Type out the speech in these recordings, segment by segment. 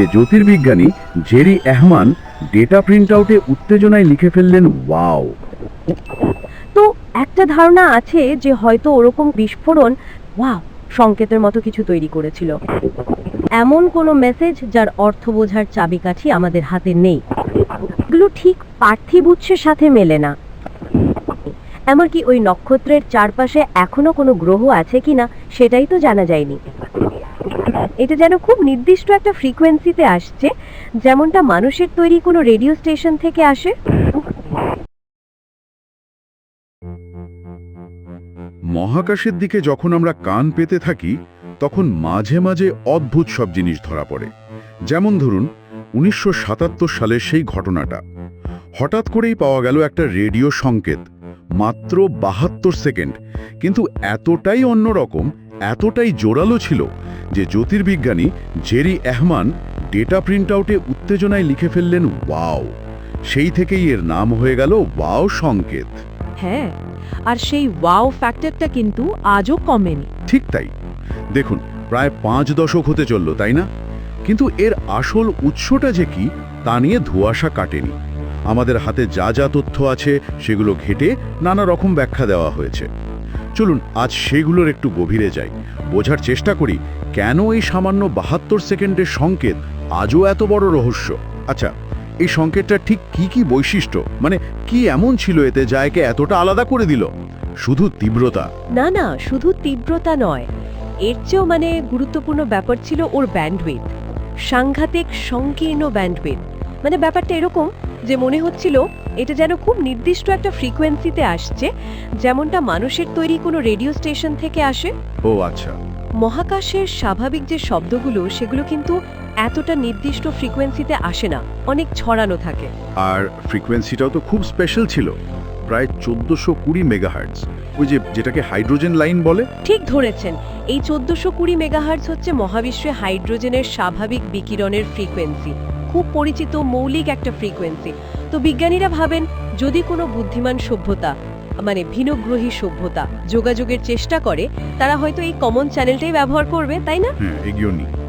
যে জ্যোতির্বিজ্ঞানী Jerry Ehman data print আউটে উত্তেজনায় লিখে ফেললেন, ওয়াও! তো একটা ধারণা আছে যে হয়তো ওরকম বিস্ফোরণ, ওয়াও! সংকেতের মতো কিছু তৈরি করেছিল। এমন কোনো মেসেজ যার অর্থ বোঝার চাবিকাঠি আমাদের হাতে নেই। এগুলো ঠিক পার্থিব উৎসের সাথে মেলে না। এমনকি ওই নক্ষত্রের চারপাশে এখনও কোনো গ্রহ আছে কিনা সেটাই তো জানা যায়নি। এটা যেন খুব নির্দিষ্ট একটা ফ্রিকোয়েন্সিতে আসছে, যেমনটা মানুষের তৈরি কোনো রেডিও স্টেশন থেকে আসে। মহাকাশের দিকে যখন আমরা কান পেতে থাকি, তখন মাঝে মাঝে অদ্ভুত সব জিনিস ধরা পড়ে। যেমন ধরুন, উনিশশো সালের সেই ঘটনাটা। হঠাৎ করেই পাওয়া গেল একটা রেডিও সংকেত, মাত্র বাহাত্তর সেকেন্ড, কিন্তু এতটাই অন্যরকম এতটাই জোরালো ছিল যে জ্যোতির্বিজ্ঞানী জেরি এহমান ডেটা প্রিন্ট আউটে উত্তেজনায় লিখে ফেললেন ওয়াও! সেই থেকেই এর নাম হয়ে গেল ওয়াও সংকেত। হ্যাঁ আর সেই ওয়াও ফ্যাক্টরটা কিন্তু আজও কমেনি। ঠিক তাই। দেখুন প্রায় পাঁচ দশক হতে চলল তাই না? কিন্তু এর আসল উৎসটা যে কি তা নিয়ে ধোঁয়াশা কাটেনি। আমাদের হাতে যা যা তথ্য আছে সেগুলো ঘেটে নানা রকম ব্যাখ্যা দেওয়া হয়েছে। চলুন, আজ সেগুলোর একটু গভীরে যাই। বোঝার চেষ্টা করি, কেন এই সামান্য বাহাত্তর সেকেন্ডের সংকেত আজও এত বড় রহস্য? আচ্ছা এই সংকেতটা ঠিক কি কি বৈশিষ্ট্য? মানে কি এমন ছিল এতে যা একে এতটা আলাদা করে দিল? শুধু তীব্রতা। না না, শুধু তীব্রতা নয়। এর চেয়েও মানে গুরুত্বপূর্ণ ব্যাপার ছিল ওর ব্যান্ডউইথ সাংঘাতিক, সংকীর্ণ ব্যান্ডউইথ মানে ব্যাপারটা এরকম যে মনে হচ্ছিল এটা যেন খুব নির্দিষ্ট একটা ফ্রিকোয়েন্সিতে আসছে যেমনটা মানুষের তৈরি কোনো রেডিও স্টেশন থেকে আসে। ও আচ্ছা। মহাকাশের স্বাভাবিক যে শব্দগুলো সেগুলো কিন্তু এতটা নির্দিষ্ট ফ্রিকোয়েন্সিতে আসে না অনেক ছড়ানো থাকে। আর ফ্রিকোয়েন্সিটাও তো খুব স্পেশাল ছিল প্রায় চোদ্দোশো কুড়ি মেগাহার্টস ওই যে যেটাকে হাইড্রোজেন লাইন বলে? ঠিক ধরেছেন এই চোদ্দশো কুড়ি মেগাহার্জ হচ্ছে মহাবিশ্বে হাইড্রোজেনের স্বাভাবিক বিকিরণের ফ্রিকোয়েন্সি খুব পরিচিত মৌলিক একটা ফ্রিকোয়েন্সি তো বিজ্ঞানীরা ভাবেন যদি কোনো বুদ্ধিমান সভ্যতা মানে ভিনগ্রহী সভ্যতা যোগাযোগের চেষ্টা করে তারা হয়তো এই কমন চ্যানেলটাই ব্যবহার করবে তাই না?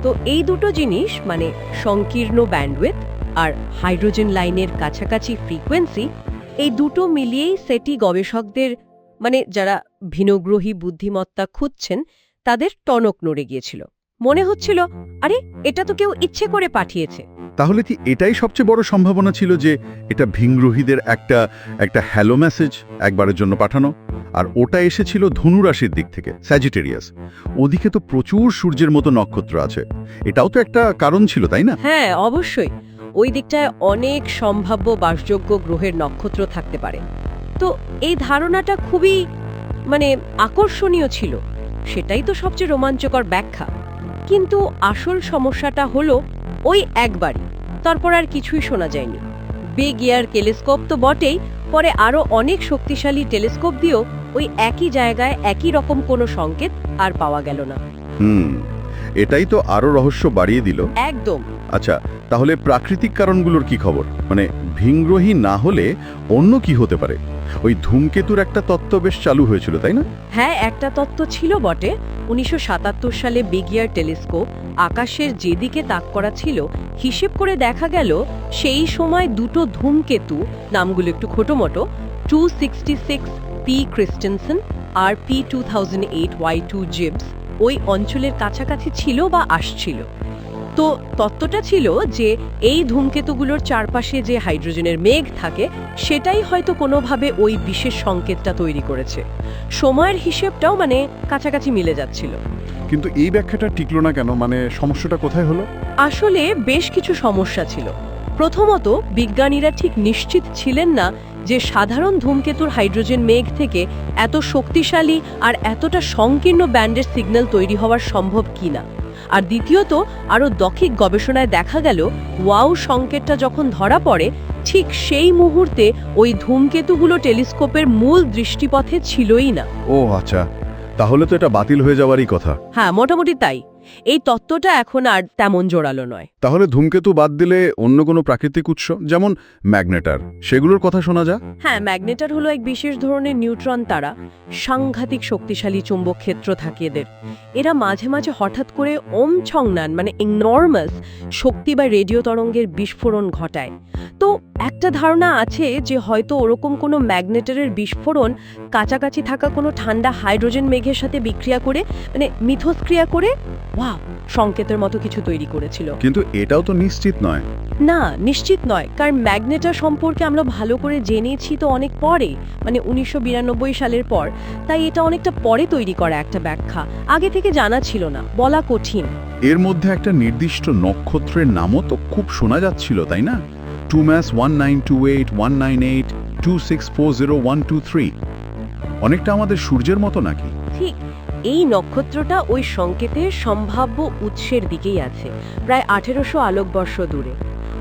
তো এই দুটো জিনিস মানে সংকীর্ণ ব্যান্ডউইথ আর হাইড্রোজেন লাইনের কাছাকাছি ফ্রিকোয়েন্সি এই দুটো মিলিয়েই সেটি গবেষকদের মানে যারা ভিনগ্রহী বুদ্ধিমত্তা খুঁজছেন তাদের টনক নড়ে গিয়েছিল। মনে হচ্ছিল আরে এটা তো কেউ ইচ্ছে করে পাঠিয়েছে। তাহলে কি এটাই সবচেয়ে বড় সম্ভাবনা ছিল যে এটা ভিংগ্রহীদের একটা একটা হ্যালো মেসেজ একবারের জন্য পাঠানো? আর ওটা এসেছিল ধনুরাশির দিক থেকে স্যাজিটেরিয়াস ওদিকে তো প্রচুর সূর্যের মতো নক্ষত্র আছে। এটাও তো একটা কারণ ছিল তাই না? হ্যাঁ অবশ্যই। ওই দিকটায় অনেক সম্ভাব্য বাসযোগ্য গ্রহের নক্ষত্র থাকতে পারে। তো এই ধারণাটা খুবই মানে আকর্ষণীয় ছিল। সেটাই তো সবচেয়ে রোমাঞ্চকর ব্যাখ্যা। কিন্তু আসল সমস্যাটা হলো ওই একবারই। তারপর আর কিছুই শোনা যায়নি। বিগ ইয়ার টেলিস্কোপ তো বটেই পরে আরও অনেক শক্তিশালী টেলিস্কোপ দিয়েও ওই একই জায়গায় একই রকম কোনো সংকেত আর পাওয়া গেল না। হুম এটাই তো আরও রহস্য বাড়িয়ে দিল। একদম। আচ্ছা তাহলে প্রাকৃতিক কারণগুলোর কি খবর? মানে ভিংগ্রহী না হলে অন্য কি হতে পারে? ওই ধূমকেতুর একটা তত্ত্ব বেশ চালু হয়েছিল, তাই না? হ্যাঁ একটা তত্ত্ব ছিল বটে। উনিশশো সাতাত্তর সালে বিগিয়ার টেলিস্কোপ আকাশের যেদিকে তাক করা ছিল, হিসেব করে দেখা গেল সেই সময় দুটো ধূমকেতু, নামগুলো একটু খোটোমোটো, two sixty six P Christensen আর P two thousand eight Y two Gibbs ওই অঞ্চলের কাছাকাছি ছিল বা আসছিল। তো তত্ত্বটা ছিল যে এই ধূমকেতুগুলোর চারপাশে যে হাইড্রোজেনের মেঘ থাকে সেটাই হয়তো কোনোভাবে ওই বিশেষ সংকেতটা তৈরি করেছে। সময়ের হিসেবটাও মানে কাছাকাছি মিলে যাচ্ছিল। কিন্তু এই ব্যাখ্যাটা টিকলো না কেন? মানে সমস্যাটা কোথায় হলো? আসলে বেশ কিছু সমস্যা ছিল। প্রথমত বিজ্ঞানীরা ঠিক নিশ্চিত ছিলেন না যে সাধারণ ধূমকেতুর হাইড্রোজেন মেঘ থেকে এত শক্তিশালী আর এতটা সংকীর্ণ ব্যান্ডের সিগন্যাল তৈরি হওয়ার সম্ভব কিনা। আর দ্বিতীয়ত আরও দক্ষিক গবেষণায় দেখা গেল ওয়াও সংকেতটা যখন ধরা পড়ে ঠিক সেই মুহূর্তে ওই ধূমকেতুগুলো টেলিস্কোপের মূল দৃষ্টিপথে ছিলই না। ও আচ্ছা তাহলে তো এটা বাতিল হয়ে যাওয়ারই কথা। হ্যাঁ মোটামুটি তাই। এই তত্ত্বটা এখন আর তেমন জোরালো নয়। তাহলে ধূমকেতু বাদ দিলে অন্য কোনো প্রাকৃতিক উৎস যেমন ম্যাগনেটার সেগুলোর কথা শোনা যা হ্যাঁ ম্যাগনেটার হলো এক বিশেষ ধরনের নিউট্রন তারা সাংঘাতিক শক্তিশালী চুম্বক ক্ষেত্র থাকে এদের। এরা মাঝে মাঝে হঠাৎ করে ওম ছংনান মানে ইনর্মাস শক্তি বা রেডিও তরঙ্গের বিস্ফোরণ ঘটায়। তো একটা ধারণা আছে যে হয়তো ওরকম কোনো ম্যাগনেটারের বিস্ফোরণ কাছাকাছি থাকা কোনো ঠান্ডা হাইড্রোজেন মেঘের সাথে বিক্রিয়া করে মানে মিথস্ক্রিয়া করে ওয়া সংকেতের মতো কিছু তৈরি করেছিল। কিন্তু এটাও তো নিশ্চিত নয়। না নিশ্চিত নয় কারণ ম্যাগনেটার সম্পর্কে আমরা ভালো করে জেনেছি তো অনেক পরে মানে উনিশশো বিরানব্বই সালের পর। তাই এটা অনেকটা পরে তৈরি করা একটা ব্যাখ্যা। আগে থেকে জানা ছিল না বলা কঠিন। এর মধ্যে একটা নির্দিষ্ট নক্ষত্রের নামও তো খুব শোনা যাচ্ছিল তাই না? Two MASS one nine two eight one nine eight two six four zero one two three অনেকটা আমাদের সূর্যের মতো নাকি? ঠিক এই নক্ষত্রটা ওই সংকেতের সম্ভাব্য উৎসের দিকেই আছে প্রায় আঠেরোশো আলোকবর্ষ দূরে।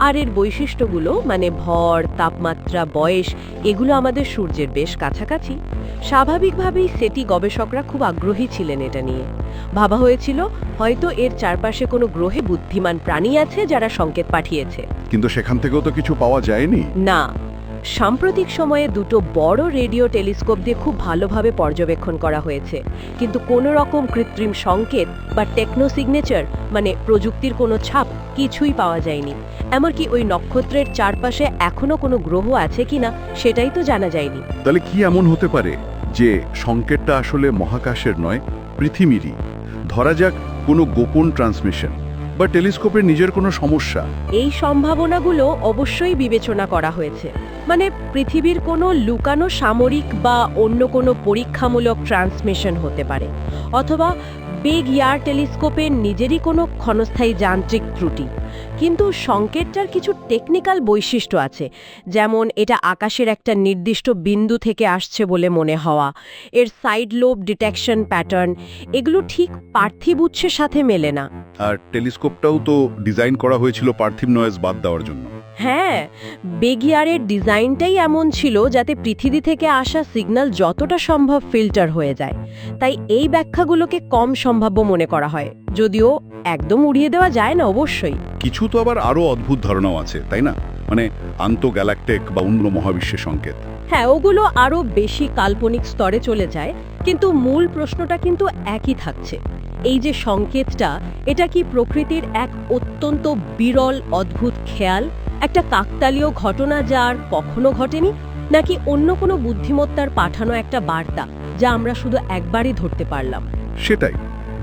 আর এর বৈশিষ্ট্যগুলো মানে ভর তাপমাত্রা বয়স এগুলো আমাদের সূর্যের বেশ কাছাকাছি। স্বাভাবিকভাবেই সেটি গবেষকরা খুব আগ্রহী ছিলেন এটা নিয়ে। ভাবা হয়েছিল হয়তো এর চারপাশে কোনো গ্রহে বুদ্ধিমান প্রাণী আছে যারা সংকেত পাঠিয়েছে। কিন্তু সেখান থেকেও তো কিছু পাওয়া যায়নি? না। সাম্প্রতিক সময়ে দুটো বড় রেডিও টেলিস্কোপ দিয়ে খুব ভালোভাবে পর্যবেক্ষণ করা হয়েছে। কিন্তু কোনো রকম কৃত্রিম সংকেত বা টেকনো সিগনেচার মানে প্রযুক্তির কোনো ছাপ কিছুই পাওয়া যায়নি। এমনকি ওই নক্ষত্রের চারপাশে এখনও কোনো গ্রহ আছে কিনা সেটাই তো জানা যায়নি। তাহলে কি এমন হতে পারে যে সংকেতটা আসলে মহাকাশের নয় পৃথিবীরই? ধরা যাক কোনো গোপন ট্রান্সমিশন বা টেলিস্কোপের নিজের কোনো সমস্যা। এই সম্ভাবনাগুলো অবশ্যই বিবেচনা করা হয়েছে। মানে পৃথিবীর কোনো লুকানো সামরিক বা অন্য কোনো পরীক্ষামূলক ট্রান্সমিশন হতে পারে, অথবা বিগ ইয়ার টেলিস্কোপের নিজেরই কোনো ক্ষণস্থায়ী যান্ত্রিক ত্রুটি। কিন্তু সংকেতটার কিছু টেকনিক্যাল বৈশিষ্ট্য আছে, যেমন এটা আকাশের একটা নির্দিষ্ট বিন্দু থেকে আসছে বলে মনে হওয়া, এর সাইড লোব ডিটেকশন প্যাটার্ন, এগুলো ঠিক পার্থিব উৎসের সাথে মেলে না। আর টেলিস্কোপটাও তো ডিজাইন করা হয়েছিল পার্থিব নয়েজ বাদ দেওয়ার জন্য। হ্যাঁ বেগিয়ারের ডিজাইনটাই এমন ছিল যাতে পৃথিবী থেকে আসা সিগন্যাল যতটা সম্ভব ফিল্টার হয়ে যায়। তাই এই ব্যাখ্যাগুলোকে কম সম্ভাব্য মনে করা হয় যদিও একদম উড়িয়ে দেওয়া যায় না অবশ্যই। কিছু তো আবার আরও অদ্ভুত ধারণাও আছে তাই না? মানে আন্ত গ্যালাকটিক বা অন্য মহাবিশ্বের সংকেত। হ্যাঁ ওগুলো আরও বেশি কাল্পনিক স্তরে চলে যায় কিন্তু মূল প্রশ্নটা কিন্তু একই থাকছে। এই যে সংকেতটা এটা কি প্রকৃতির এক অত্যন্ত বিরল অদ্ভুত খেয়াল? একটা কাকতালীয় ঘটনা যা আর কখনো ঘটেনি নাকি অন্য কোনো বুদ্ধিমত্তার পাঠানো একটা বার্তা যা আমরা শুধু একবারই ধরতে পারলাম? সেটাই।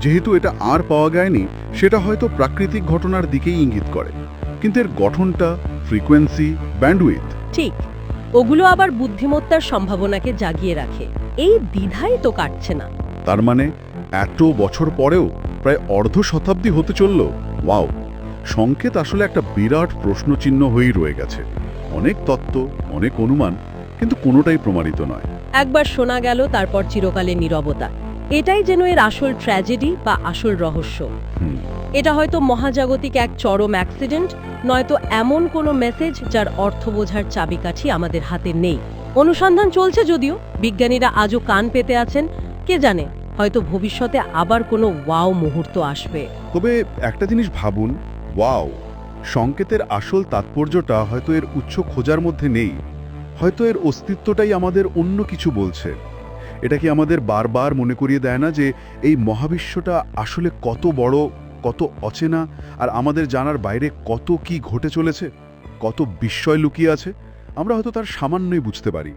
যেহেতু এটা আর পাওয়া যায়নি সেটা হয়তো প্রাকৃতিক ঘটনার দিকেই ইঙ্গিত করে। কিন্তু এর গঠনটা ফ্রিকোয়েন্সি ব্যান্ডউইথ। ঠিক। ওগুলো আবার বুদ্ধিমত্তার সম্ভাবনাকে জাগিয়ে রাখে। এই দ্বিধাই তো কাটছে না। তার মানে এত বছর পরেও প্রায় অর্ধ শতাব্দী হতে চলল? ওয়াও। সংকেত আসলে একটা বিরাট প্রশ্নচিহ্ন হয়েই রয়ে গেছে। অনেক তত্ত্ব অনেক অনুমান কিন্তু কোনোটাই প্রমাণিত নয়। একবার শোনা গেল তারপর চিরকালের নীরবতা। এটাই যেন এর আসল ট্র্যাজেডি বা আসল রহস্য। এটা হয়তো মহাজাগতিক এক চরম অ্যাক্সিডেন্ট নয়তো এমন কোনো মেসেজ যার অর্থ বোঝার চাবিকাঠি আমাদের হাতে নেই। অনুসন্ধান চলছে যদিও বিজ্ঞানীরা আজও কান পেতে আছেন কে জানে হয়তো ভবিষ্যতে আবার কোনো ওয়াও মুহূর্ত আসবে। তবে একটা জিনিস ভাবুন ওয়াও, সংকেতের আসল তাৎপর্যটা হয়তো এর উচ্চ খোঁজার মধ্যে নেই, হয়তো এর অস্তিত্বটাই আমাদের অন্য কিছু বলছে। এটা কি আমাদের বারবার মনে করিয়ে দেয় না যে এই মহাবিশ্বটা আসলে কত বড়, কত অচেনা, আর আমাদের জানার বাইরে কত কি ঘটে চলেছে, কত বিস্ময় লুকিয়ে আছে? আমরা হয়তো তার সামান্যই বুঝতে পারি।